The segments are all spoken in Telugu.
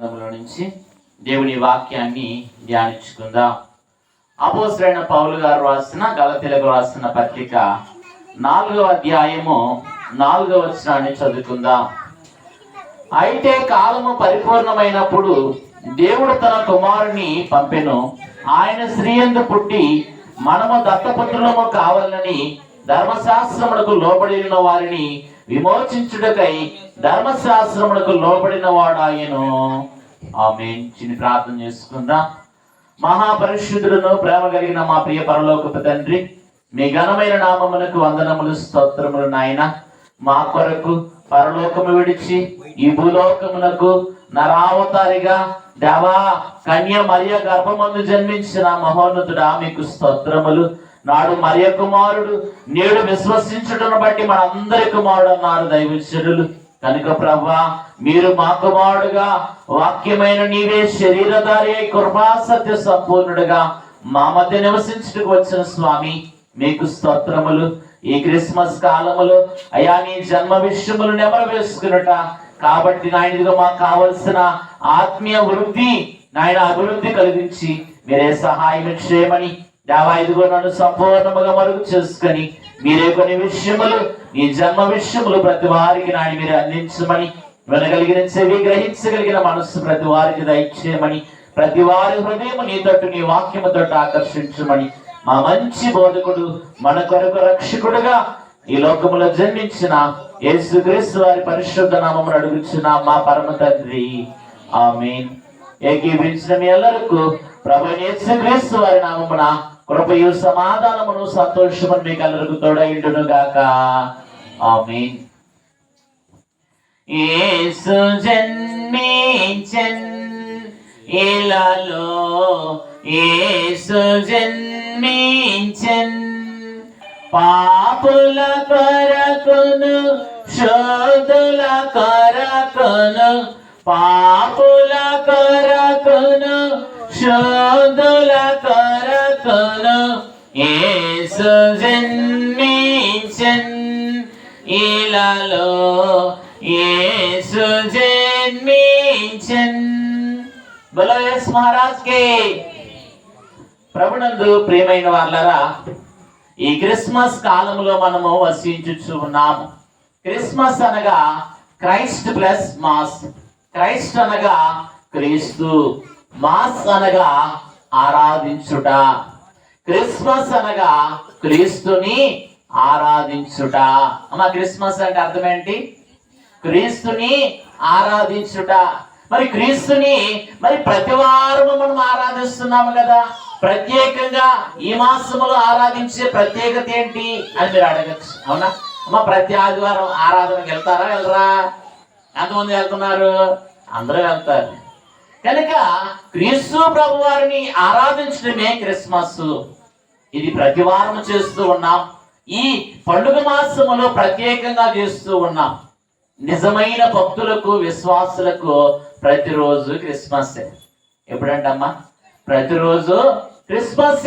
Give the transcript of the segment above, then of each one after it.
గ్రంథంలో నుంచి దేవుని వాక్యాన్ని ధ్యానించుకుందాం. అపోసరైన పౌలు గారు రాసిన గలతెలకు రాసిన పత్రిక నాలుగవ అధ్యాయము నాలుగవ వచనాన్ని చదువుకుందాం. అయితే కాలము పరిపూర్ణమైనప్పుడు దేవుడు తన కుమారుని పంపెను. ఆయన స్త్రీయందు పుట్టి మనము దత్తపుత్రులము కావాలని ధర్మశాస్త్రములకు లోబడిన వారిని విమోచించుటకై ధర్మశాస్త్రములకు లోబడిన ఆయను ఆమె ప్రార్థన చేసుకుందాం. మహాపరిశుద్ధులను ప్రేమ కలిగిన మా ప్రియ పరలోకపు తండ్రి మీ ఘనమైన నామమునకు వందనములు స్తోత్రములు నాయన. మా కొరకు పరలోకము విడిచి ఈ భూలోకమునకు నరావతారిగా దేవా కన్య మరియ గర్భమందు జన్మించిన మహోన్నతుడా మీకు స్తోత్రములు. నాడు మరియ కుమారుడు నేడు విశ్వసించుటను బట్టి మన అందరి కుమారుడు అన్నారు దైవచరులు కనుక ప్రభా మీరు మా కుమారుడుగా వాక్యమైన నీవే శరీరధారి కృపా సత్య సంపూర్ణుడుగా మా మధ్య నివసించుటకు వచ్చిన స్వామి మీకు స్తోత్రములు. ఈ క్రిస్మస్ కాలములో అయా నీ జన్మ విషయములు నెమరు వేసుకునుట కాబట్టి నాయనదిగా మాకు కావలసిన ఆత్మీయ వృద్ధి నాయన అభివృద్ధి కలిగించి మీరే సహాయం చేయమని దేవా ఇదిగో నన్ను సంపూర్ణముగా మరుగు చేసుకొని మీరే కొన్ని విషయములు ఈ జన్మ విషయములు ప్రతి వారికి నాయన మీరు అందించమని వినగలిగిన చెవి గ్రహించగలిగిన మనస్సు ప్రతి వారికి దయచేయమని ప్రతి వారి హృదయం నీ తట్టు నీ వాక్యము తట్టు ఆకర్షించమని మా మంచి బోధకుడు మన కొరకు రక్షకుడుగా ఈ లోకములో జన్మించిన యేసుక్రీస్తు వారి పరిశుద్ధ నామమును అడుగుచున్న మా పరమ తండ్రి. ఆమెన్. ఏకీభించిన మీ అందరకు ప్రభు యేసుక్రీస్తు వారి నామమున కృపయు సమాధానమును సంతోషమును మీకు అందరికి తోడైండును గాక ఆమెన్. యేసు జన్మించన్ ఇలాలో యేసు జన్మించన్ పాపుల కొరకును శోధుల కొరకును పాపుల కొరకును శోధుల కొరకును యేసు జన్మి ఇలాలో యేసు జన్మించన్. బలో యస్ మహారాజ్ కే ప్రభునందు ప్రియమైన వాళ్ళరా ఈ క్రిస్మస్ కాలంలో మనము వసించుచు ఉన్నాము. క్రిస్మస్ అనగా క్రైస్ట్ ప్లస్ మాస్. క్రైస్ట్ అనగా క్రీస్తు. మాస్ అనగా ఆరాధించుట. క్రిస్మస్ అనగా క్రీస్తుని ఆరాధించుట. అమ్మ క్రిస్మస్ అంటే అర్థం ఏంటి క్రీస్తుని ఆరాధించుట. మరి క్రీస్తుని మరి ప్రతి వారము మనం ఆరాధిస్తున్నాము కదా. ప్రత్యేకంగా ఈ మాసములో ఆరాధించే ప్రత్యేకత ఏంటి అని మీరు అడగచ్చు. అవునా? అమ్మ ప్రతి ఆదివారం ఆరాధనకి వెళ్తారా వెళ్ళరా? ఎంతమంది వెళ్తున్నారు? అందరూ వెళ్తారు. కనుక క్రీస్తు ప్రభు వారిని ఆరాధించడమే క్రిస్మస్. ఇది ప్రతి వారం చేస్తూ ఉన్నాం. ఈ పండుగ మాసములో ప్రత్యేకంగా చేస్తూ ఉన్నాం. నిజమైన భక్తులకు విశ్వాసులకు ప్రతిరోజు క్రిస్మస్. ఎప్పుడంటమ్మా? ప్రతిరోజు క్రిస్మస్.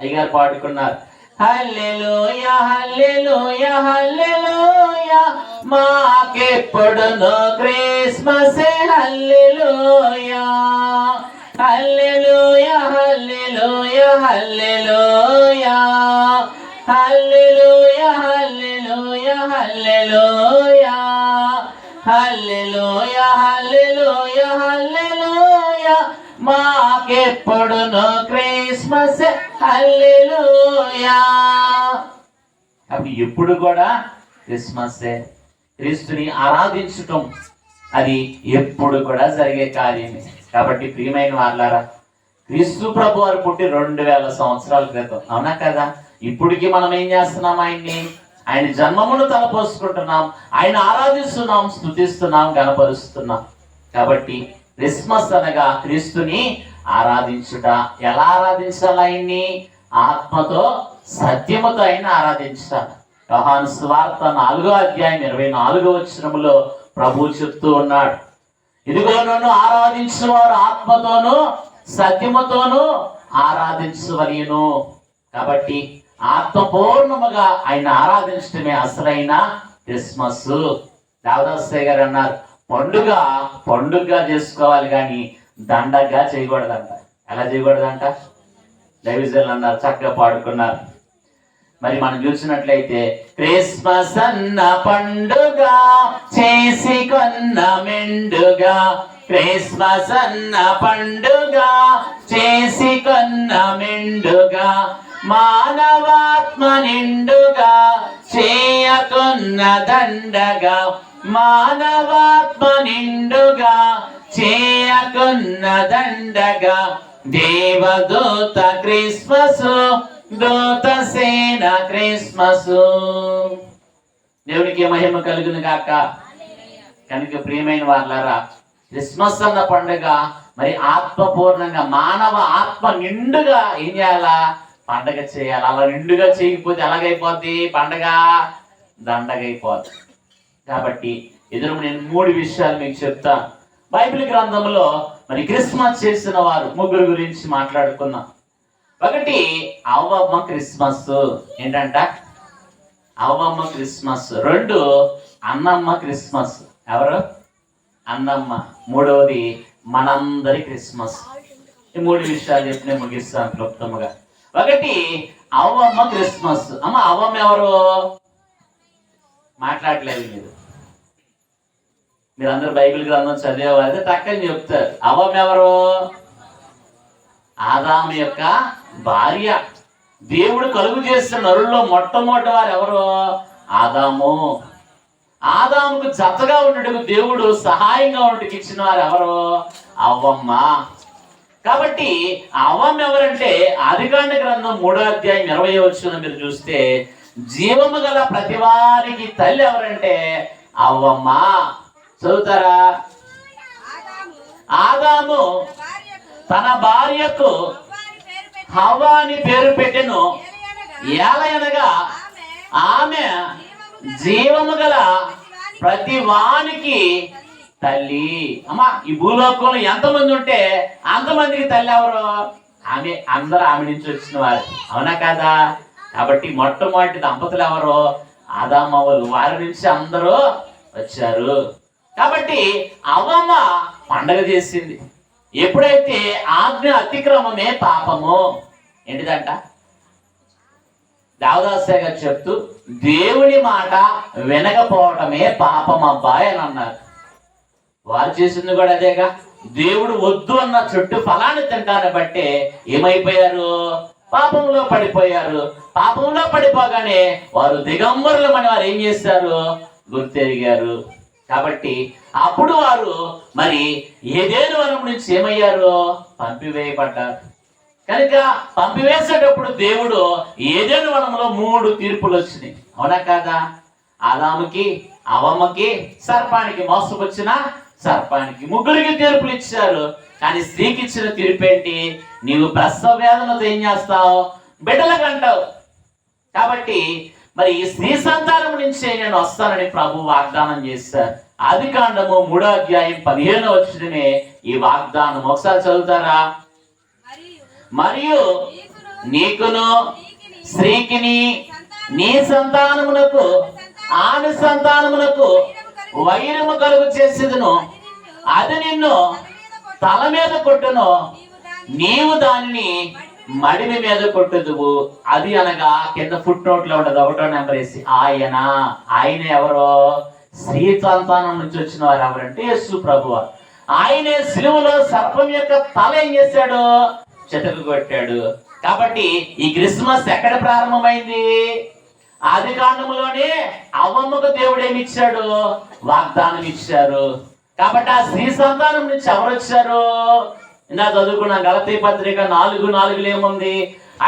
అయ్యగారు పాడుకున్నారు. హల్లెలూయా హల్లెలూయా హల్లెలూయా మాకెప్పుడును క్రిస్మస్. హల్లెలూయా హల్లెలూయా హల్లెలూయా హల్లెలూయా. హల్లెలూయా హల్లెలూయా హల్లెలూయా. హల్లెలూయా హల్లెలూయా హల్లెలూయా. మాకెప్పుడును క్రిస్మస్ హల్లెలూయా. అవి ఎప్పుడు కూడా క్రిస్మస్. క్రీస్తుని ఆరాధించటం అది ఎప్పుడు కూడా జరిగే కార్యమే. కాబట్టి ప్రియమైన వాళ్ళారా క్రీస్తు ప్రభు వారు పుట్టి రెండు వేల సంవత్సరాల క్రితం అవునా కదా? ఇప్పటికి మనం ఏం చేస్తున్నాం ఆయన్ని? ఆయన జన్మమును తలపోసుకుంటున్నాం. ఆయన ఆరాధిస్తున్నాం స్థుతిస్తున్నాం గనపరుస్తున్నాం కాబట్టి క్రిస్మస్ అనగా క్రీస్తుని ఆరాధించుట. ఎలా ఆరాధించాలి ఆయన్ని? ఆత్మతో సత్యముతో ఆయన ఆరాధించాలి యోహాను స్వార్త నాలుగో అధ్యాయం ఇరవై నాలుగో వచ్చినములో ప్రభు చెప్తూ ఉన్నాడు. ఇదిగో నన్ను ఆరాధించిన వారు ఆత్మతోను సత్యముతోను ఆరాధించవలేను కాబట్టి ఆత్మపూర్ణముగా ఆయన ఆరాధించడమే అసలైన క్రిస్మస్. దావదాసయ్య గారు అన్నారు పండుగ పండుగగా చేసుకోవాలి కానీ దండగా చేయకూడదంట. ఎలా చేయకూడదంట? దైవజనులు అన్నారు చక్కగా పాడుకున్నారు. మరి మనం చూసినట్లయితే క్రిస్మస్ అన్న పండుగ చేసి కొన్న మెండుగా. క్రిస్మస్ అన్న పండుగ చేసి కొన్న మెండుగా. మానవాత్మ నిండుగా చేయకున్న దండగా మానవాత్మ నిండుగా చేయకున్న దండగా దేవదూత క్రిస్మస్ దూత సేన క్రిస్మస్. దేవునికి మహిమ కలుగును కాక కనుక ప్రియమైన వాళ్ళారా క్రిస్మస్ అన్న పండుగ మరి ఆత్మపూర్ణంగా మానవ ఆత్మ నిండుగా ఏం చేయాలా? పండగ చేయాలి. అలా నిండుగా చేయకపోతే ఎలాగైపోద్ది? పండగ దండగైపోద్ది. కాబట్టి ఎదురు నేను మూడు విషయాలు మీకు చెప్తాను బైబిల్ గ్రంథంలో మరి క్రిస్మస్ చేసిన వారు ముగ్గురు గురించి మాట్లాడుకుందాం. ఒకటి అవ్వమ్మ క్రిస్మస్. ఏంటంట? అవ్వమ్మ క్రిస్మస్. రెండు అన్నమ్మ క్రిస్మస్. ఎవరు? అన్నమ్మ. మూడవది మనందరి క్రిస్మస్. ఈ మూడు విషయాలు చెప్పి నేను ముగిస్తాను క్లుప్తముగా ఒకటి అవ్వమ్మ క్రిస్మస్. అమ్మ అవ్వమ్మ ఎవరు? మాట్లాడలేదు మీరు. మీరందరూ బైబిల్ గ్రంథం చదివేవారైతే టక్కని చెప్తారు. అవ్వమ్మ ఎవరు? ఆదాము యొక్క భార్య. దేవుడు కలుగు చేసిన నరుల్లో మొట్టమొదటి వారు ఎవరు? ఆదాము. ఆదాముకు జతగా ఉండటకు దేవుడు సహాయంగా ఉండటకు ఇచ్చిన వారు ఎవరు? అవ్వమ్మ కాబట్టి అవ్వమ్మ ఎవరంటే ఆదికాండ గ్రంథం మూడో అధ్యాయం ఇరవై వచ్చిన మీరు చూస్తే జీవము గల ప్రతి వారికి తల్లి ఎవరంటే అవ్వమ్మ. చదువుతారా? ఆదాము తన భార్యకు హవ అని పేరు పెట్టెను. ఏలయనగా ఆమె ఆమె జీవము గల ప్రతి వానికి తల్లి అమ్మా ఈ భూలోకంలో ఎంతమంది ఉంటే అంతమందికి తల్లి ఎవరు? ఆమె అందరూ ఆమె నుంచి వచ్చిన వారు. అవునా కదా? కాబట్టి మొట్టమొదటి దంపతులు ఎవరు? ఆదామవ్వలు. వారి నుంచి అందరూ వచ్చారు. కాబట్టి అవమ్మ పండగ చేసింది. ఎప్పుడైతే ఆజ్ఞ అతిక్రమమే పాపము? ఏంటిదంట? దేవదాసే గారు చెప్తూ దేవుని మాట వినకపోవటమే పాపం అబ్బాయి అని అన్నారు. వారు చేసింది కూడా అదేగా. దేవుడు వద్దు అన్న చుట్టూ ఫలాన్ని తింటాన్ని బట్టే ఏమైపోయారు? పాపంలో పడిపోయారు. పాపంలో పడిపోగానే వారు దిగంబరులు అని వారు ఏం చేస్తారు గుర్తెరిగారు. కాబట్టి అప్పుడు వారు మరి ఏదేను వనం నుంచి ఏమయ్యారు? పంపివేయబడ్డారు. కనుక పంపివేసేటప్పుడు దేవుడు ఏదేను వనంలో మూడు తీర్పులు వచ్చినాయి. అవునా కాదా? ఆదాముకి అవమ్మకి సర్పానికి మోసపుచ్చిన సర్పానికి ముగ్గురికి తీర్పులు ఇచ్చారు. కానీ స్త్రీకి ఇచ్చిన తీర్పు ఏంటి? నీవు ప్రసవ వేదనతో ఏం చేస్తావు? బిడ్డలకు అంటావు. కాబట్టి మరి ఈ స్త్రీ సంతానం నుంచే నేను వస్తానని ప్రభు వాగ్దానం చేశారు. ఆది కాండము మూడో అధ్యాయం పదిహేను వచ్చినమే ఈ వాగ్దానం. ఒకసారి చదువుతారా? మరియు నీకును స్త్రీకిని నీ సంతానమునకు ఆమె సంతానమునకు వైరము కలుగు చేసేదను. అది నిన్ను తల మీద కొట్టును. నీవు దాన్ని దానిని మడిమి మీద కొట్టుదువు. అది అనగా కింద ఫుట్ నోట్లో ఉండదు. ఒకటో నెంబర్ వేసి ఆయన. ఆయన ఎవరో? స్త్రీ సంతానం నుంచి వచ్చిన వారు ఎవరంటే యేసు ప్రభు ఆయనే శిలువలో సర్పం యొక్క తల ఏం చేశాడు? చెతకు కొట్టాడు కాబట్టి ఈ క్రిస్మస్ ఎక్కడ ప్రారంభమైంది? ఆది కాండములోనే అవ్వమ్మకు దేవుడు ఏమి ఇచ్చాడు వాగ్దానం ఇచ్చారు కాబట్టి ఆ స్త్రీ సంతానం నుంచి ఎవరు వచ్చారు నా చదువుకున్న గలతీ పత్రిక నాలుగు నాలుగులో ఏముంది?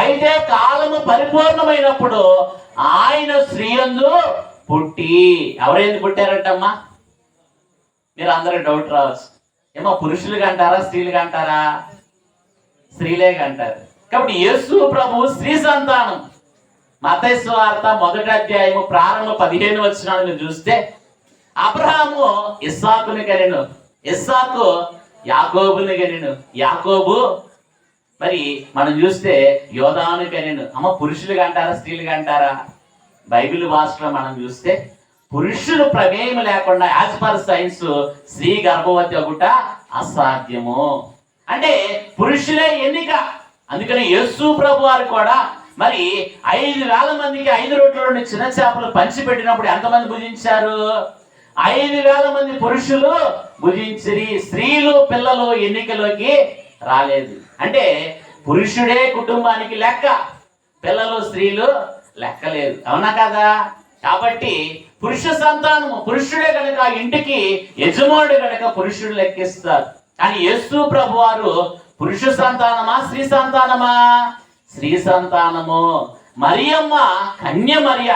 అయితే కాలము పరిపూర్ణమైనప్పుడు ఆయన స్త్రీయందు పుట్టి. ఎవరైంది పుట్టారంటమ్మా? మీరు అందరూ డౌట్ రావచ్చు. ఏమో పురుషులు అంటారా స్త్రీలుగా అంటారా స్త్రీలే అంటారు కాబట్టి యేసు ప్రభు స్త్రీ సంతానం. మతైసు మొదటి అధ్యాయము ప్రారంభ పదిహేను వచ్చిన చూస్తే అబ్రహాము ఇస్సాకుని కనెను. ఇస్సాకు యాకోబుని కనెను. యాకోబు మరి మనం చూస్తే యోధాను కనెను. అమ్మ పురుషులు అంటారా స్త్రీలు అంటారా బైబిల్ భాషలో మనం చూస్తే పురుషులు ప్రమేయం లేకుండా యాజ్ పర్ సైన్స్ స్త్రీ గర్భవతి ఒకట అసాధ్యము. అంటే పురుషులే ఎన్నిక. అందుకని యేసు ప్రభు వారు కూడా మరి ఐదు వేల మందికి ఐదు రొట్టెల చిన్న చేపలు పంచిపెట్టినప్పుడు ఎంతమంది భుజించారు? ఐదు వేల మంది పురుషులు భుజించిరి స్త్రీలు పిల్లలు ఎన్నికలోకి రాలేదు. అంటే పురుషుడే కుటుంబానికి లెక్క పిల్లలు స్త్రీలు లెక్కలేదు అవునా కదా? కాబట్టి పురుష సంతానము పురుషుడే కనుక ఇంటికి యజమానుడు కనుక పురుషుడు లెక్కిస్తారు. కానీ యేసు ప్రభు వారు పురుష సంతానమా స్త్రీ సంతానమా? స్త్రీ సంతానము. మరియమ్మ కన్య మరియ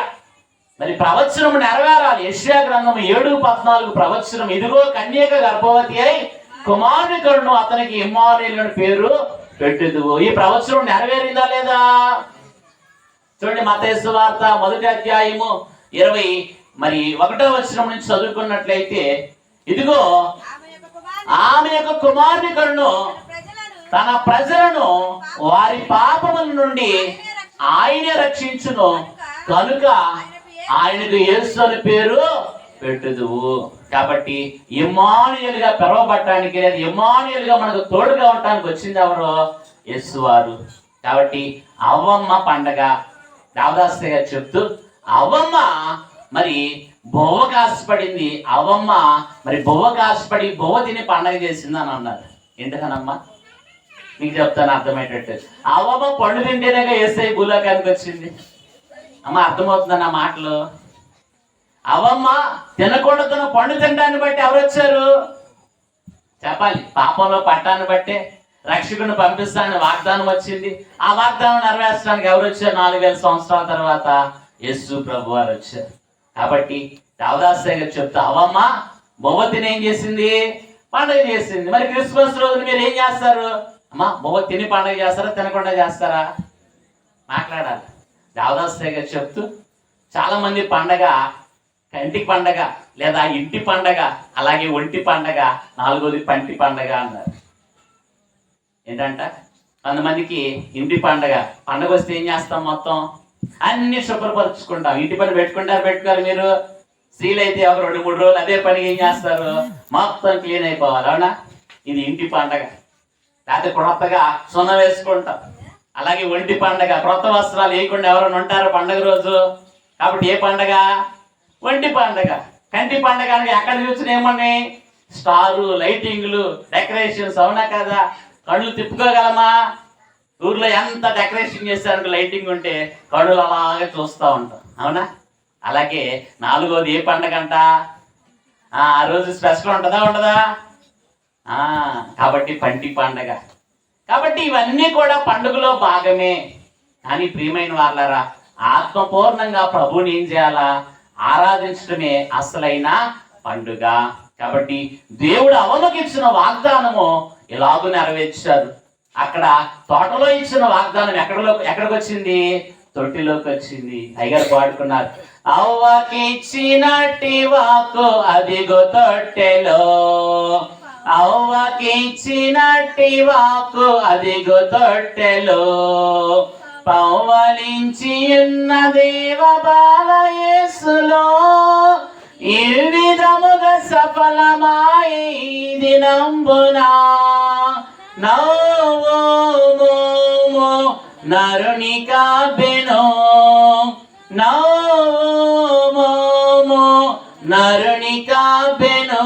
మరి ప్రవచనం నెరవేరాలి. యెషయా గ్రంథం ఏడు పద్నాలుగు ప్రవచనం. ఇదిగో కన్యక గర్భవతి అయి కుమారుని అతనికి ఇమ్మానుయేలు అని పేరు పెట్టదు ఈ ప్రవచనం నెరవేరిందా లేదా? చూడండి మతేసు వార్త మొదటి అధ్యాయము ఇరవై మరి ఒకటో వచనం నుంచి చదువుకున్నట్లయితే ఇదిగో ఆమె యొక్క కుమారుని తన ప్రజలను వారి పాపముల నుండి ఆయనే రక్షించును. కనుక ఆయనకు యేసు అని పేరు పెట్టుదువు. కాబట్టి ఇమానుయలుగా పిలవబడటానికి లేదా. ఇమానుయలుగా మనకు తోడుగా ఉండటానికి వచ్చింది ఎవరు? యేసు వారు. కాబట్టి అవ్వమ్మ పండగ దావదాస్తే గారు చెప్తూ అవ్వమ్మ మరి బొవ్వ కాసుపడింది. అవ్వమ్మ మరి బొవ్వ కాసుపడి బొవ్వ తిని పండగ చేసింది అని అన్నారు. ఎందుకనమ్మా? మీకు చెప్తాను అర్థమయ్యేటట్టు. అవ్వమ్మ పండు తింటేనేగా ఏసై భూలోకానికి వచ్చింది? అమ్మ అర్థమవుతుందా నా మాటలు? అవమ్మ తినకుండా తన పండు తినడాన్ని బట్టి ఎవరు వచ్చారు? చెప్పాలి. పాపంలో పట్టాన్ని బట్టే రక్షకుని పంపిస్తానని వాగ్దానం వచ్చింది. ఆ వాగ్దానం నెరవేర్చడానికి ఎవరు వచ్చారు? నాలుగు వేల సంవత్సరాల తర్వాత యస్సు ప్రభు వారు వచ్చారు. కాబట్టి దేవదాస్ గారు చెప్తా అవమ్మ బొవ్వ తినేం చేసింది? పండుగ చేసింది. మరి క్రిస్మస్ రోజున మీరు ఏం చేస్తారు? అమ్మా బొవ్వ తిని పండగ చేస్తారా తినకుండా చేస్తారా? మాట్లాడాలి. దేవదాస్ గారు చెప్తూ చాలామంది పండగ కంటి పండగ లేదా ఇంటి పండగ అలాగే ఒంటి పండగ నాలుగోది పంటి పండగ అన్నారు. ఏంటంట? కొంతమందికి ఇంటి పండగ పండగ వస్తే ఏం చేస్తాం మొత్తం? అన్ని శుభ్రపరుచుకుంటాం. ఇంటి పని పెట్టుకుంటారు పెట్టుకోరు మీరు. స్త్రీలు అయితే ఒక రెండు మూడు రోజులు అదే పని ఏం చేస్తారు? మొత్తం క్లీన్ అయిపోవాలి అవునా? ఇది ఇంటి పండగ. లేకపోతే క్రొత్తగా సున్న వేసుకుంటాం. అలాగే ఒంటి పండగ క్రొత్త వస్త్రాలు వేయకుండా ఎవరైనా ఉంటారు పండగ రోజు? కాబట్టి ఏ పండగ? ఒంటి పండగ. కంటి పండగ అనగా ఎక్కడ చూసిన ఏమని స్టారు లైటింగ్లు డెకరేషన్స్ అవునా కదా? కళ్ళు తిప్పుకోగలమా? ఊర్లో ఎంత డెకరేషన్ చేశారు లైటింగ్ ఉంటే కళ్ళు అలాగే చూస్తూ ఉంటాం. అవునా? అలాగే నాలుగోది ఏ పండగ అంట? ఆ రోజు స్పెషల్ ఉంటుందా ఉండదా? కాబట్టి పంటి పండగ. కాబట్టి ఇవన్నీ కూడా పండుగలో భాగమే. కానీ ప్రియమైన వాళ్ళరా ఆత్మపూర్ణంగా ప్రభువుని ఏం చేయాలా? ఆరాధించడమే అసలైన పండుగ. కాబట్టి దేవుడు అవలకు ఇచ్చిన వాగ్దానము ఎలాగూ నెరవేర్చారు. అక్కడ తోటలో ఇచ్చిన వాగ్దానం ఎక్కడలో ఎక్కడికి వచ్చింది? తొట్టిలోకి వచ్చింది. అయ్యగారు పాడుకున్నారు. అవ్వకిచ్చినట్టి వాకు అదిగో తొట్టెలో. అవ్వకిచ్చినట్టి వాకు అదిగో తొట్టెలో. పౌవలించి ఉన్న దేవ బాలయేసులో ఈ విధముగా సఫలమాయ ఈ దినంబునా. నవోమో నరుని కాపెనో నవోమో నరుని కాపెనో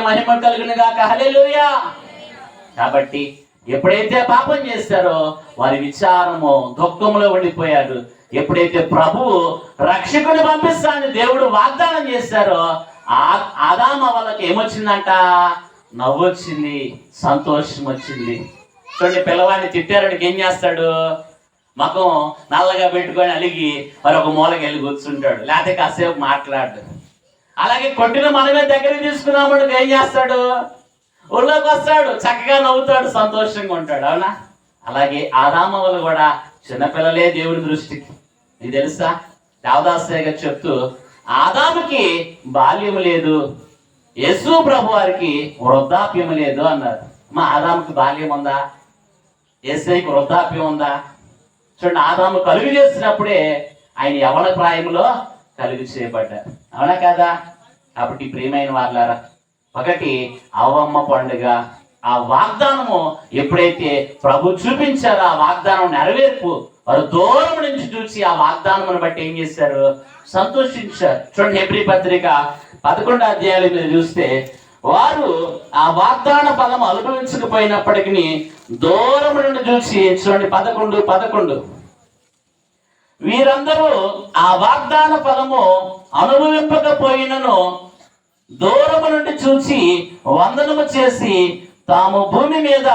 మహిమ కలుగును గాక హలెలుయా కాబట్టి ఎప్పుడైతే పాపం చేస్తారో వారి విచారము దుఃఖంలో ఉండిపోయారు ఎప్పుడైతే ప్రభువు రక్షకుని పంపిస్తానని దేవుడు వాగ్దానం చేశారో ఆ ఆదామ వాళ్ళకి ఏమొచ్చిందంట? నవ్వు వచ్చింది సంతోషం వచ్చింది. చూడండి పిల్లవాడిని తిట్టారడికి ఏం చేస్తాడు? మకం నల్లగా పెట్టుకొని అలిగి మరి ఒక మూలకి వెళ్ళి కూర్చుంటాడు. లేకపోతే కాసేపు మాట్లాడు. అలాగే కొట్టిన మనమే దగ్గరికి తీసుకున్నామని ఏం చేస్తాడు? ఊళ్ళోకి వస్తాడు. చక్కగా నవ్వుతాడు సంతోషంగా ఉంటాడు. అవునా? అలాగే ఆదామవులు కూడా చిన్నపిల్లలే దేవుడి దృష్టికి. నీకు తెలుసా? దేవదాసయ్య గారు చెప్తూ ఆదాముకి బాల్యం లేదు. యశు ప్రభు వారికి వృద్ధాప్యం లేదు అన్నారు. మా ఆదాముకి బాల్యం ఉందా? ఏసైకి వృద్ధాప్యం ఉందా? చూడండి ఆదాము కలుగు చేసినప్పుడే ఆయన యవన ప్రాయంలో కలుగు చేయబడ్డారు అవునా కదా? కాబట్టి ప్రియమైన వాళ్ళారా ఒకటి అవ్వమ్మ పండుగ. ఆ వాగ్దానము ఎప్పుడైతే ప్రభు చూపించారో ఆ వాగ్దానం నెరవేర్పు వారు దూరం నుంచి చూసి ఆ వాగ్దానమును బట్టి ఏం చేశారు? సంతోషించారు. చూడండి హెబ్రి పత్రిక పదకొండు అధ్యాయాలు మీరు చూస్తే వారు ఆ వాగ్దాన ఫలం అనుభవించకపోయినప్పటికీ దూరం నుండి చూసి చూడండి పదకొండు పదకొండు. వీరందరూ ఆ వాగ్దాన ఫలము అనుభవింపకపోయినను దూరము నుండి చూసి వందనము చేసి తాము భూమి మీద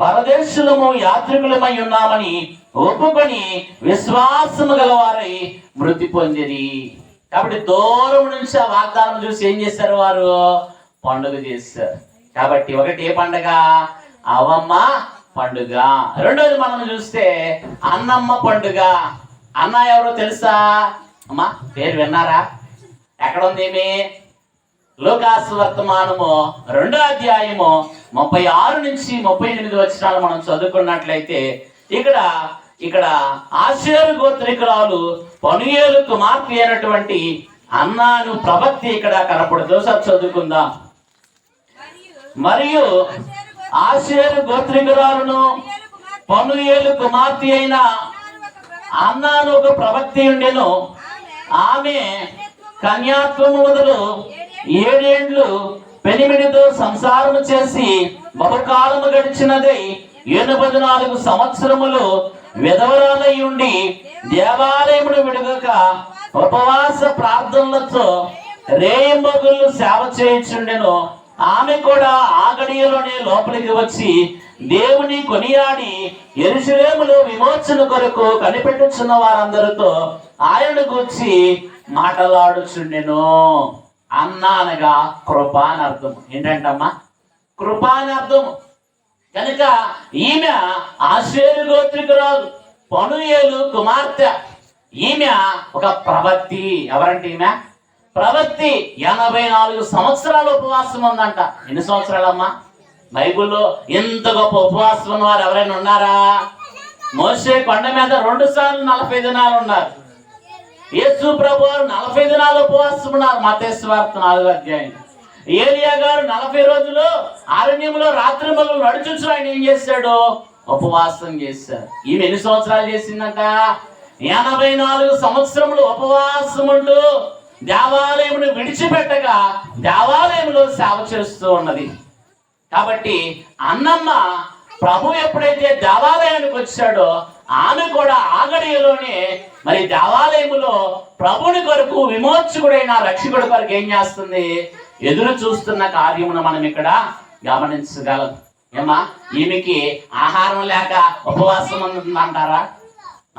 పరదేశులము యాత్రికులమై ఉన్నామని ఒప్పుకొని విశ్వాసము గలవారై మృతి పొందిరి. కాబట్టి దూరం నుంచి ఆ వాగ్దానం చూసి ఏం చేశారు వారు? పండుగ చేశారు. కాబట్టి ఒకటి ఏ పండుగ? అవమ్మ పండుగ. రెండోది మనం చూస్తే అన్నమ్మ పండుగ. అన్న ఎవరో తెలుసా? అమ్మా పేరు విన్నారా? ఎక్కడ ఉంది ఈమె? లూకాసు వర్తమానము రెండో అధ్యాయము ముప్పై ఆరు నుంచి ముప్పై ఎనిమిది వచ్చినాలు మనం చదువుకున్నట్లయితే ఇక్కడ ఇక్కడ ఆశేరు గోత్రికురాలు పనుయేలు కుమార్తె అయినటువంటి అన్నాను ప్రవక్తి ఇక్కడ కనపడుతూ ఒకసారి చదువుకుందాం. మరియు ఆశేరు గోత్రికురాలను పనుయేలు కుమార్తె అయిన అన్నాను ఒక ప్రవక్తి ఉండెను. ఆమె కన్యాత్వము మొదలు ఏడేండ్లు పెనిమిడితో సంసారము చేసి బహుకాలము గడిచినదై ఎనభై నాలుగు సంవత్సరములు విధవరాలై ఉండి దేవాలయమును విడుగక ఉపవాస ప్రార్థనలతో రేయింబగుళ్ళు సేవ చేయించుండెను. ఆమె కూడా ఆ గడియలోనే లోపలికి వచ్చి దేవుని కొనియాడి ఎరుసలేములో విమోచన కొరకు కనిపెట్టుచున్న వారందరితో ఆయన గూర్చి మాటలాడుచుండెను అన్న అనగా కృప అని అర్థం ఏంటంటమ్మా? కృప అని అర్థం కనుక ఈమె ఆశ్వేరు గోత్రికురాలు పనుయేలు కుమార్తె. ఈమె ఒక ప్రవక్తి. ఎవరంటే ఈమె? ప్రవక్తి ఎనభై నాలుగు సంవత్సరాల ఉపవాసం ఉందంట. ఎన్ని సంవత్సరాలమ్మా? బైబుల్లో ఇంత గొప్ప ఉపవాసం ఉన్నవారు ఎవరైనా ఉన్నారా? మోసే కొండ మీద రెండు సార్లు నలభై దినాలు ఉన్నారు. యేసు ప్రభు నలభై దినాలు ఉపవాసం ఉన్నారు. మతేశ్వార్త నాలుగు అధ్యాయం. ఏలియా గారు నలభై రోజులు అరణ్యంలో రాత్రి మొదలు నడుచుచు ఆయన ఏం చేశాడు? ఉపవాసం చేశారు. ఈమె ఎన్ని సంవత్సరాలు చేసిందంట? ఎనభై నాలుగు సంవత్సరములు ఉపవాసం ఉంటూ దేవాలయమును విడిచిపెట్టగా దేవాలయంలో సేవ చేస్తూ ఉన్నది. కాబట్టి అన్నమ్మ ప్రభు ఎప్పుడైతే దేవాలయానికి వచ్చాడో ఆమె కూడా ఆగడియలోనే మరి దేవాలయములో ప్రభుని కొరకు విమోచకుడైన రక్షకుడి కొరకు ఏం చేస్తుంది? ఎదురు చూస్తున్న కార్యమును మనం ఇక్కడ గమనించగలం. ఏమా ఈమెకి ఆహారం లేక ఉపవాసం ఉంటుందంటారా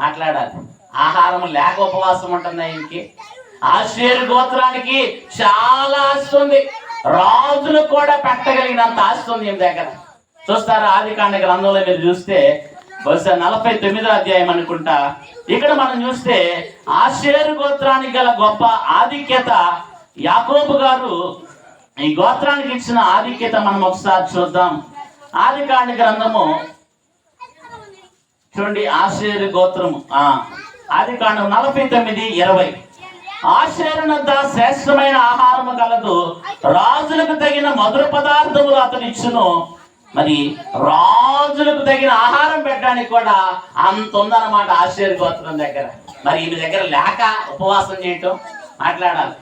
మాట్లాడాలి. ఆహారం లేక ఉపవాసం ఉంటుందా ఈమెకి? ఆశ్వేరు గోత్రానికి చాలా ఆస్తి ఉంది రాజులు కూడా పెట్టగలిగినంత ఆస్తి ఉంది ఈమె దగ్గర. చూస్తారా ఆది కాండ గ్రంథంలో మీరు చూస్తే బహుశా నలభై తొమ్మిదో అధ్యాయం అనుకుంటా. ఇక్కడ మనం చూస్తే ఆశ్వేరు గోత్రానికి గల గొప్ప ఆధిక్యత యాకోబు గారు. ఈ గోత్రానికి ఇచ్చిన ఆధిక్యత మనం ఒకసారి చూద్దాం. ఆది కాండ గ్రంథము. చూడండి ఆశ్వేరు గోత్రము. ఆ ఆది కాండం నలభై తొమ్మిది ఇరవై. ఆశ్చర్యనంత శ్రేష్టమైన ఆహారము కలదు. రాజులకు తగిన మధుర పదార్థములు అతను ఇచ్చును. మరి రాజులకు తగిన ఆహారం పెట్టడానికి కూడా అంత ఉందన్నమాట ఆశ్చర్య దగ్గర. మరి ఈమె దగ్గర లేక ఉపవాసం చేయటం మాట్లాడాలి.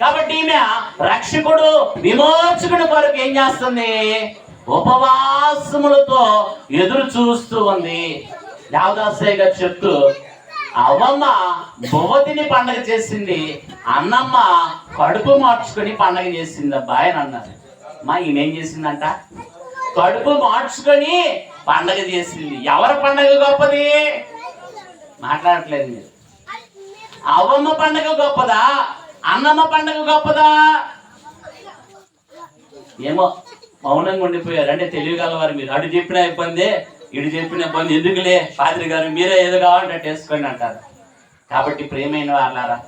కాబట్టి ఈమె రక్షకుడు విమోచకుడు కొరకు ఏం చేస్తుంది? ఉపవాసములతో ఎదురు చూస్తూ ఉంది. దేవదాసయ్య గారు చెప్తూ అవ్వమ్మ భువతిని పండగ చేసింది అన్నమ్మ కడుపు మార్చుకొని పండగ చేసింది అబ్బాయి అని అన్నారు. మా ఈమెం చేసిందంట? కడుపు మార్చుకొని పండగ చేసింది. ఎవరి పండగ గొప్పది? మాట్లాడట్లేదు మీరు. అవ్వమ్మ పండగ గొప్పదా? అన్నమ్మ పండగ గొప్పదా? ఏమో మౌనంగా ఉండిపోయారు. అంటే తెలియగలవారు మీరు. అటు చెప్పిన ఇబ్బంది. ఇటు చెప్పిన పని ఎందుకులే? పాత్రి గారు మీరే ఏదో కావాలంటే అటు వేసుకోండి అంటారు. కాబట్టి ప్రేమైన వాళ్ళారా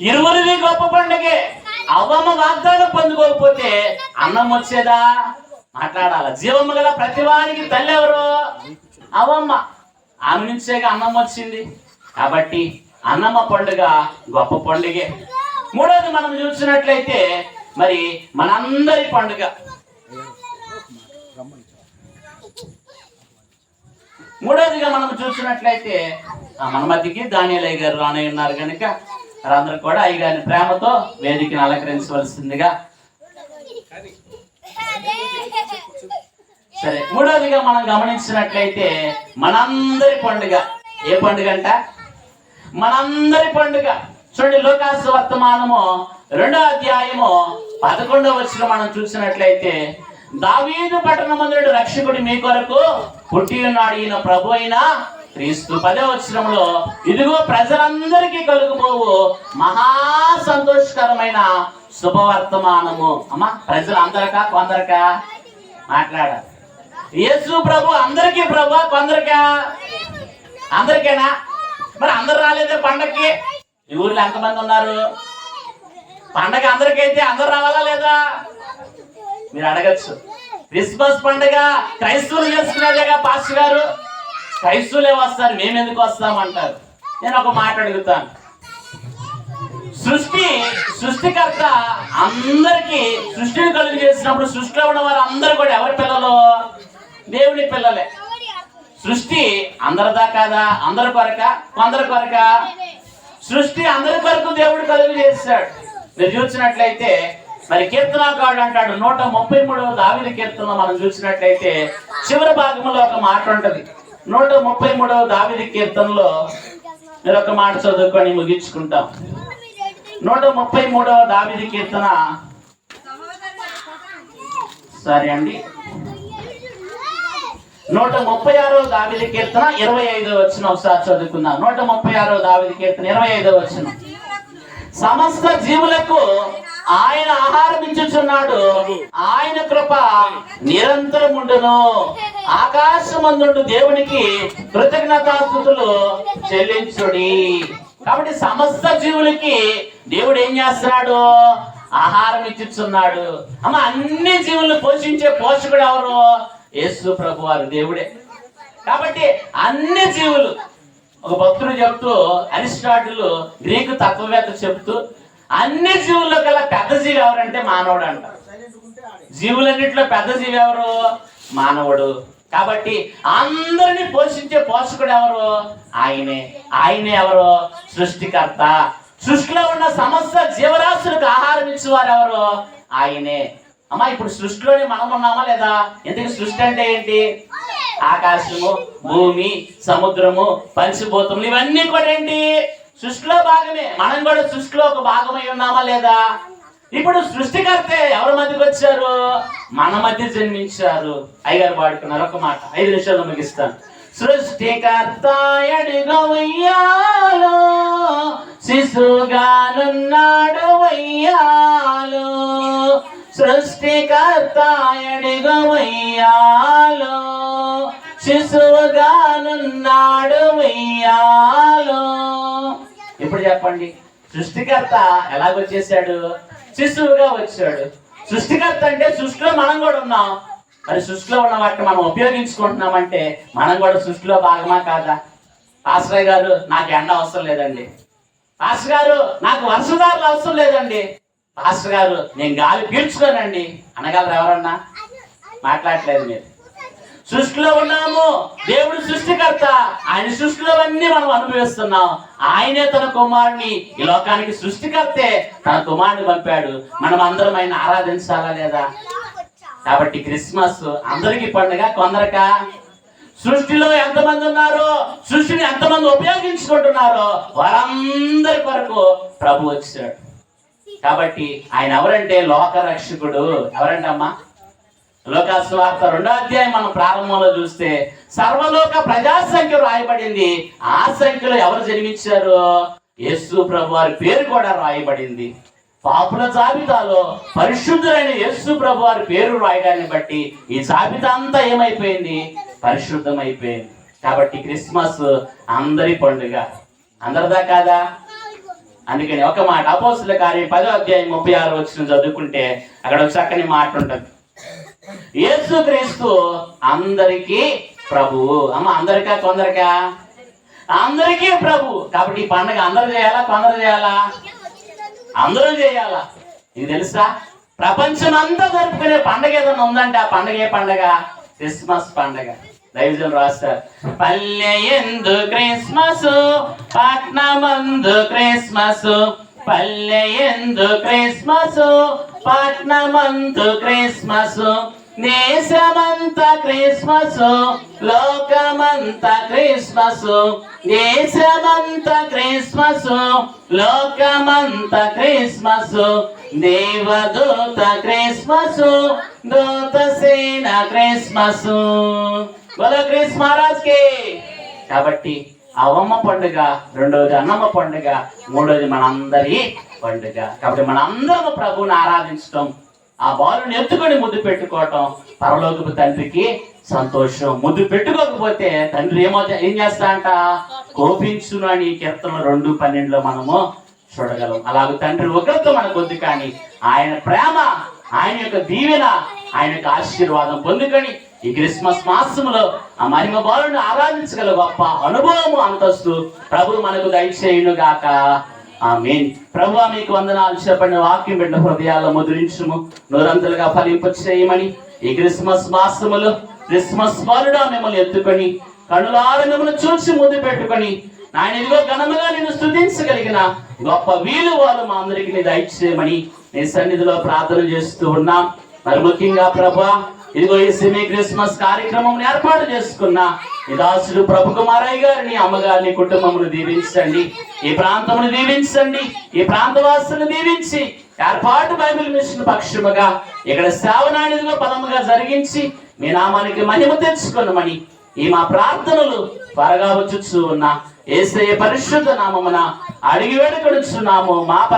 ఇరువురిది గొప్ప పండగే అవ్వమ్మ వాగ్దానం పొందుకోకపోతే అన్నం వచ్చేదా? మాట్లాడాల. జీవమ్మ గల ప్రతివానికి తల్లి ఎవరు? అవ్వమ్మ ఆమె నుంచేగా అన్నం వచ్చింది. కాబట్టి అన్నమ్మ పండుగ గొప్ప పండుగే. మూడోది మనం చూసినట్లయితే మరి మనందరి పండుగ. మూడోదిగా మనం చూసినట్లయితే మన మధ్యకి దానియలయ్య గారు రానే ఉన్నారు కనుక వారందరూ కూడా అయ్యగారిని ప్రేమతో వేదికను అలంకరించవలసిందిగా. సరే మూడోదిగా మనం గమనించినట్లయితే మనందరి పండుగ ఏ పండుగ అంట? మనందరి పండుగ. చూడండి లోకాస వర్తమానము రెండో అధ్యాయము పదకొండవ వచ్చిన మనం చూసినట్లయితే దావీదు పట్టణమందుడు రక్షకుడు మీ కొరకు పుట్టి ఉన్నాడు. ఈయన ప్రభు అయిన క్రీస్తు పదే వచ్చినంలో ఇదిగో ప్రజలందరికీ కలుగుపోవు మహా సంతోషకరమైన శుభవర్తమానము. అమ్మా ప్రజలు అందరికా కొందరికా? మాట్లాడారు యేసు ప్రభు అందరికీ ప్రభు కొందరికా? అందరికేనా? మరి అందరు రాలేదే పండక్కి? ఈ ఊర్లో ఎంతమంది ఉన్నారు? పండగ అందరికైతే అందరు రావాలా లేదా? మీరు అడగచ్చు. క్రిస్మస్ పండుగ క్రైస్తవులు చేసుకునేదేగా పాస్టర్ గారు? క్రైస్తవులే వస్తారు మేము ఎందుకు వస్తామంటారు? నేను ఒక మాట అడుగుతాను. సృష్టి సృష్టికర్త అందరికీ సృష్టిని కలుగు చేసినప్పుడు సృష్టిలో ఉన్న వారు అందరు కూడా ఎవరి పిల్లలు? దేవుని పిల్లలే. సృష్టి అందరిదా కాదా? అందరి కొరక? కొందరి కొరక? సృష్టి అందరి కొరకు దేవుడు కలుగు చేశాడు. మీరు చూసినట్లయితే మరి కీర్తనాకారుడు అంటాడు నూట ముప్పై మూడవ దావిది కీర్తన మనం చూసినట్లయితే చివరి భాగంలో ఒక మాట ఉంటది. నూట ముప్పై మూడవ దావిది కీర్తనలో మీరు ఒక మాట చదువుకొని ముగించుకుంటాం. నూట ముప్పై మూడవ దావిది కీర్తన. సరే అండి. నూట ముప్పై ఆరో దావిది కీర్తన ఇరవై ఐదో వచ్చిన ఒకసారి చదువుకుందాం. నూట ముప్పై ఆరో దావిది కీర్తన ఇరవై ఐదో వచ్చిన సమస్త జీవులకు ఆయన ఆహారం ఇచ్చుచున్నాడు. ఆయన కృప నిరంతరం ఉండును. ఆకాశమందుండు దేవునికి కృతజ్ఞతాస్థుతులు చెల్లించుడి. కాబట్టి సమస్త జీవులకి దేవుడు ఏం చేస్తున్నాడు? ఆహారం ఇచ్చుచున్నాడు. అమ్మ అన్ని జీవులు పోషించే పోషకుడు ఎవరు? యేసు ప్రభు వారు దేవుడే. కాబట్టి అన్ని జీవులు ఒక భక్తుడు చెప్తూ అరిస్టాటిల్ గ్రీకు తత్వవేత్త చెప్తూ అన్ని జీవుల్లో కల్లా పెద్ద జీవి ఎవరంటే మానవుడు అంట. జీవులన్నింటిలో పెద్ద జీవి ఎవరు? మానవుడు. కాబట్టి అందరిని పోషించే పోషకుడు ఎవరు? ఆయనే. ఆయనే ఎవరు? సృష్టికర్త. సృష్టిలో ఉన్న సమస్త జీవరాశులకు ఆహారం ఇచ్చేవారు ఎవరు? ఆయనే. అమ్మా ఇప్పుడు సృష్టిలోనే మనం ఉన్నామా లేదా? ఎందుకు సృష్టి అంటే ఏంటి? ఆకాశము భూమి సముద్రము పంచిభూతములు ఇవన్నీ కూడా ఏంటి? సృష్టిలో భాగమే. మనం కూడా సృష్టిలో ఒక భాగమై ఉన్నామా లేదా? ఇప్పుడు సృష్టికర్తే ఎవరి మధ్యకి వచ్చారు? మన మధ్య జన్మించారు. అయ్యారు వాడుకున్నారు ఒక మాట. ఐదు నిమిషాలు ముగిస్తాను. సృష్టికర్త ఎడుగవయ్యాలో శిశుగానున్నాడు వయ్యాలు. సృష్టికర్త ఎడుగవయ్యాలో శిశువుగానున్నాడు వయ్యాలు. ఇప్పుడు చెప్పండి? సృష్టికర్త ఎలాగొచ్చేసాడు? శిశువుగా వచ్చాడు. సృష్టికర్త అంటే సృష్టిలో మనం కూడా ఉన్నాం. మరి సృష్టిలో ఉన్న వాటిని మనం ఉపయోగించుకుంటున్నామంటే మనం కూడా సృష్టిలో భాగమా కాదా? పాస్టర్ గారు నాకు ఎండ అవసరం లేదండి. పాస్టర్ గారు నాకు వర్షదారులు అవసరం లేదండి. పాస్టర్ గారు నేను గాలి పీల్చుకోనండి. అనగలరు ఎవరన్నా? మాట్లాడట్లేదు మీరు. సృష్టిలో ఉన్నాము. దేవుడు సృష్టికర్త. ఆయన సృష్టిలో అన్ని మనం అనుభవిస్తున్నాం. ఆయనే తన కుమారుని ఈ లోకానికి సృష్టికర్తే తన కుమారుని పంపాడు. మనం అందరం ఆయన ఆరాధించాలా లేదా? కాబట్టి క్రిస్మస్ అందరికి పండుగ. కొందరక సృష్టిలో ఎంతమంది ఉన్నారో సృష్టిని ఎంతమంది ఉపయోగించుకుంటున్నారో వారందరి కొరకు ప్రభు వచ్చాడు కాబట్టి ఆయన ఎవరంటే లోక రక్షకుడు ఎవరంటే అమ్మా లోకాస్వార్త రెండో అధ్యాయం మనం ప్రారంభంలో చూస్తే సర్వలోక ప్రజా సంఖ్య రాయబడింది ఆ సంఖ్యలో ఎవరు జన్మించారు? యేసు ప్రభు వారి పేరు కూడా రాయబడింది పాపుల జాబితాలో పరిశుద్ధులైన యేసు ప్రభు వారి పేరు రాయడాన్ని బట్టి ఈ జాబితా అంతా ఏమైపోయింది? పరిశుద్ధమైపోయింది. కాబట్టి క్రిస్మస్ అందరి పండుగ. అందరిదా కాదా? అందుకని ఒక మాట అపోసుల కార్యం పదో అధ్యాయం ముప్పై ఆరు వచ్చిన చదువుకుంటే అక్కడ ఒక చక్కని మాట ఉంటుంది. యేసుక్రీస్తు అందరికీ ప్రభువు. అమ్మ అందరికా కొందరికా అందరికీ ప్రభు. కాబట్టి ఈ పండుగ అందరూ చేయాలా? కొందరు చేయాలా? అందరూ చేయాలా? ఇది తెలుసా? ప్రపంచం అంతా జరుపుకునే పండగ ఏదైనా ఉందంటే ఆ పండగ ఏ పండగ? క్రిస్మస్ పండగ. దైవజన్ రాస్తారు. పల్లె ఎందు క్రిస్మస్ పట్నమందు క్రిస్మస్. పల్లె ఎందు క్రిస్మస్ పట్నమందు క్రిస్మస్ దేశమంత క్రిస్మస్ లోకమంత క్రిస్మస్ దేశమంత క్రిస్మస్ లోకమంత క్రిస్మస్ దేవదూత క్రిస్మస్ దూత సేన క్రిస్మస్. బలో క్రిస్ మహారాజ్కి కాబట్టి అవమ్మ పండుగ రెండవది అన్నమ్మ పండుగ మూడవది మనందరి పండుగ. కాబట్టి మనందరం ప్రభువుని ఆరాధించడం ఆ బాలుని ఎత్తుకొని ముద్దు పెట్టుకోవటం పరలోకపు తండ్రికి సంతోషం. ముద్దు పెట్టుకోకపోతే తండ్రి ఏమో ఏం చేస్తా అంట కోపించును అని కీర్తన రెండు పన్నెండులో మనము చూడగలం. అలాగే తండ్రి ఒకరితో మనకు కొద్ది కానీ ఆయన ప్రేమ ఆయన యొక్క దీవెన ఆయన యొక్క ఆశీర్వాదం పొందుకొని ఈ క్రిస్మస్ మాసములో ఆ మహిమ బాలుని ఆరాధించగల గొప్ప అనుభవము అంతస్తు ప్రభు మనకు దయచేయును గాక ఆమేన్. ప్రభు మీకు వందనాలు చెప్పండి వాక్యం బిడ్డ హృదయాల్లో ముద్రించుము. నూరంతులుగా ఫలింపు చేయమని ఈ క్రిస్మస్ మాసములో క్రిస్మస్ బాలుడా మిమ్మల్ని ఎత్తుకొని కనులార మిమ్మల్ని చూసి ముద్దు పెట్టుకొని నాయన ఇదిగో ఘనముగా నేను స్థుతించగలిగిన గొప్ప వీలు వాళ్ళు మా అందరికి దయచేయమని నీ సన్నిధిలో ప్రార్థన చేస్తూ ఉన్నాం. మరి ముఖ్యంగా ప్రభా ఇదిగో ఈ సెమీ క్రిస్మస్ కార్యక్రమం ఏర్పాటు చేసుకున్న ఈ దాసుడు ప్రభు కుమారయ్య గారిని అమ్మగారిని కుటుంబమును దీవించండి. ఈ ప్రాంతమును దీవించండి. ఈ ప్రాంతవాసులను దీవించి ఏర్పాటు బైబిల్ మిషన్ పక్షముగా ఇక్కడ సేవనాయుడిగా పదముగా జరిగించి మీ నామానికి మహిమ తెచ్చుకున్నామని ఈ మా ప్రార్థనలు త్వరగా వచ్చుచు ఉన్న ఏసయ్య పరిశుద్ధ నామమున అడిగి వేడుకొనుచున్నాము. మా పర